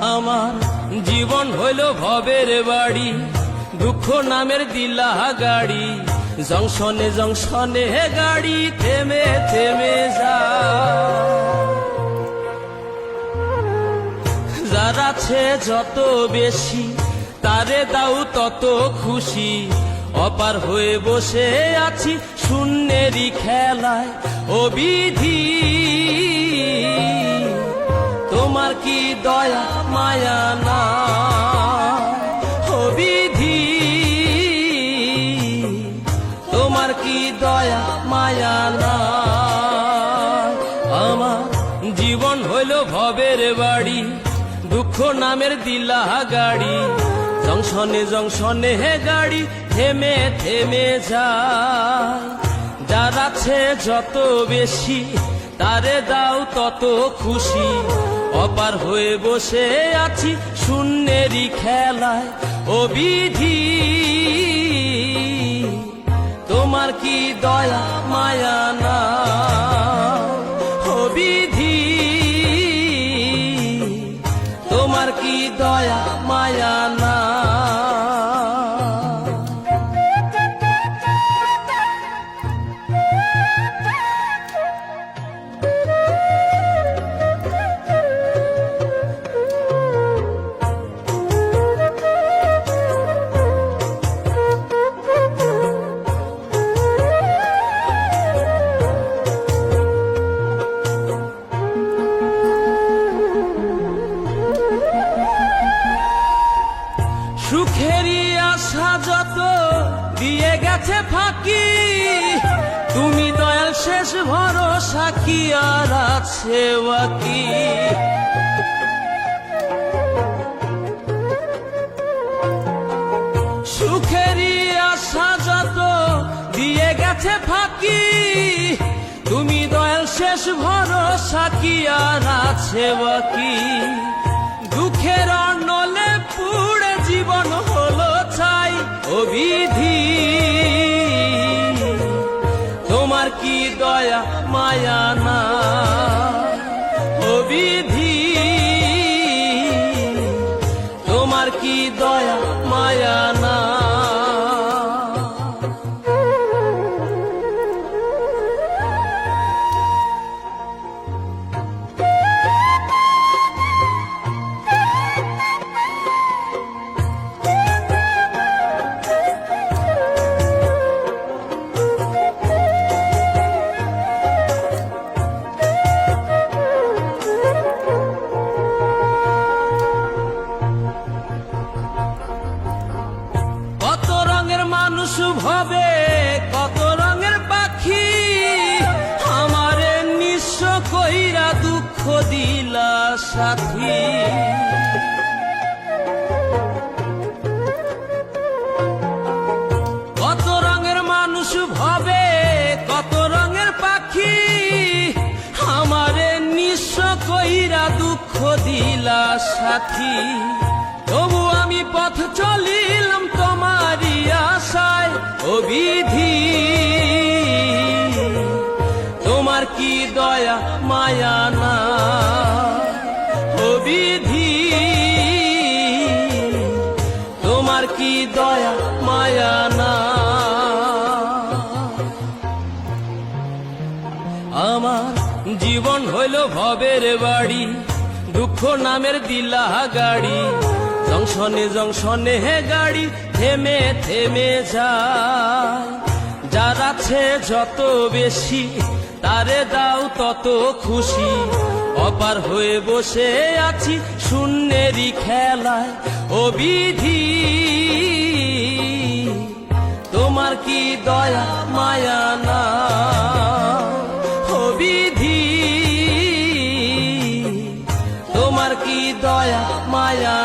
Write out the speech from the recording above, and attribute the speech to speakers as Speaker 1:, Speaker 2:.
Speaker 1: আমার জীবন হইল ভবের বাড়ি, দুঃখ নামের দিলা গাড়ি জংশনে জংশনে গাড়ি, থেমে থেমে যা। যার যত বেশি, তারে দাও তত খুশি। অপার হয়ে বসে আছি শূন্যেরই খেলায় ও বিধি কি দয়া, মায়া না? ও বিধি তোমার কি দয়া, মায়া না? আমার জীবন হইল ভবের বাড়ি, দুঃখ নামের দিলা গাড়ি জংশনে জংশনে হে গাড়ি, থেমে থেমে যায়। যার আছে যত বেশি তারে দাও তত খুশি। অপার হয়ে বসে আছি শূন্যেরই খেলায়। ও বিধি, তোমার কি দয়া, মায়া? গেছে ফাঁকি। তুমি দয়াল শেষ ভরসা কি আর আছে বাকি? সুখেরই আশা যত দিয়ে গেছে ফাঁকি। তুমি দয়াল শেষ ভরসা কি আর আছে বাকি? দুঃখের অনলে পুড়ে জীবন হলো চাই। অবিধি দয়া মায়া মানুষ কত রঙের পাখি। আমারে নিঃস্ব কইরা দুঃখ দিলা সাথী। কত রঙের মানুষ ভবে কত রঙের পাখি। আমারে সাথী। তবু আমি পথ চলিলাম তোমারই আশায় অবিধি তোমার কি দয়া, মায়া না অবিধি তোমার কি দয়া, মায়া না? আমার জীবন হইল ভবের বাড়ি, দুঃখ নামের দিলা গাড়ি। জংশনে জংশনে হে গাড়ি, থেমে থেমে যায়। যার আছে যত বেশি, তারে দাও তত খুশি। অপার হয়ে বসে আছি শূন্যেরই খেলায়। ও বিধি, তোমার কি দয়া, মায়া না? ও বিধি, তোমার কি দয়া, মায়া